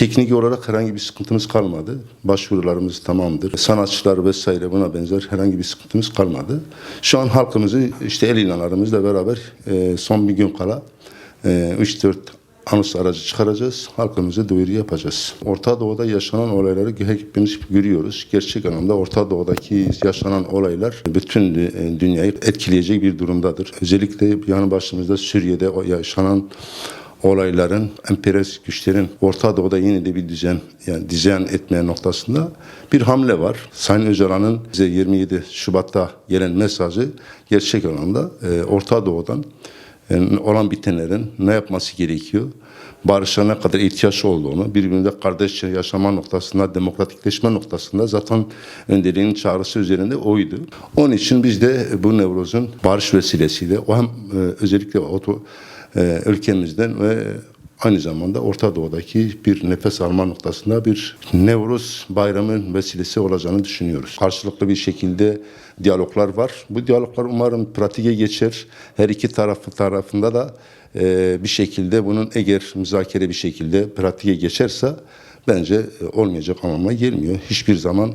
Teknik olarak herhangi bir sıkıntımız kalmadı. Başvurularımız tamamdır. Sanatçılar vesaire buna benzer herhangi bir sıkıntımız kalmadı. Şu an halkımızı işte el ilanlarımızla beraber e, son bir gün kala e, 3-4 anons aracı çıkaracağız. Halkımıza duyuru yapacağız. Orta Doğu'da yaşanan olayları hepimiz görüyoruz. Gerçek anlamda Orta Doğu'daki yaşanan olaylar bütün dü- dünyayı etkileyecek bir durumdadır. Özellikle yanı başımızda Suriye'de yaşanan olayların, emperyalist güçlerin Orta Doğu'da yeni de bir düzen, yani dizayn etmeye noktasında bir hamle var. Sayın Öcalan'ın bize 27 Şubat'ta gelen mesajı gerçek anlamda e, Orta Doğu'dan e, olan bitenlerin ne yapması gerekiyor? Barışa ne kadar ihtiyaç olduğunu, birbirinde kardeşçe yaşama noktasında, demokratikleşme noktasında zaten önderiğinin çağrısı üzerinde oydu. Onun için biz de bu Nevruz'un barış vesilesiyle o hem e, özellikle oto, e, ülkemizden ve aynı zamanda Orta Doğu'daki bir nefes alma noktasında bir Nevruz bayramı vesilesi olacağını düşünüyoruz. Karşılıklı bir şekilde diyaloglar var. Bu diyaloglar umarım pratiğe geçer. Her iki tarafı tarafında da e, bir şekilde bunun eğer müzakere bir şekilde pratiğe geçerse bence e, olmayacak anlamına gelmiyor. Hiçbir zaman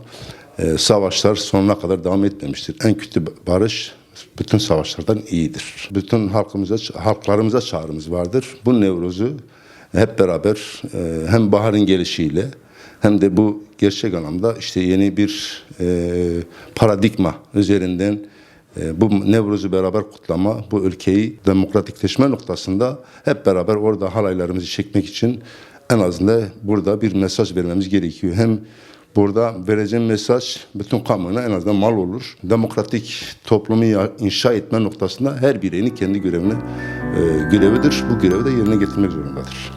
savaşlar sonuna kadar devam etmemiştir. En kötü barış bütün savaşlardan iyidir. Bütün halkımıza, halklarımıza çağrımız vardır. Bu Nevruz'u hep beraber e, hem baharın gelişiyle hem de bu gerçek anlamda işte yeni bir e, paradigma üzerinden e, bu Nevruz'u beraber kutlama, bu ülkeyi demokratikleşme noktasında hep beraber orada halaylarımızı çekmek için en azından burada bir mesaj vermemiz gerekiyor. Hem Burada vereceğim mesaj bütün kamuoyuna en azından mal olur. Demokratik toplumu inşa etme noktasında her bireyin kendi görevini e, görevidir. Bu görevi de yerine getirmek zorundadır.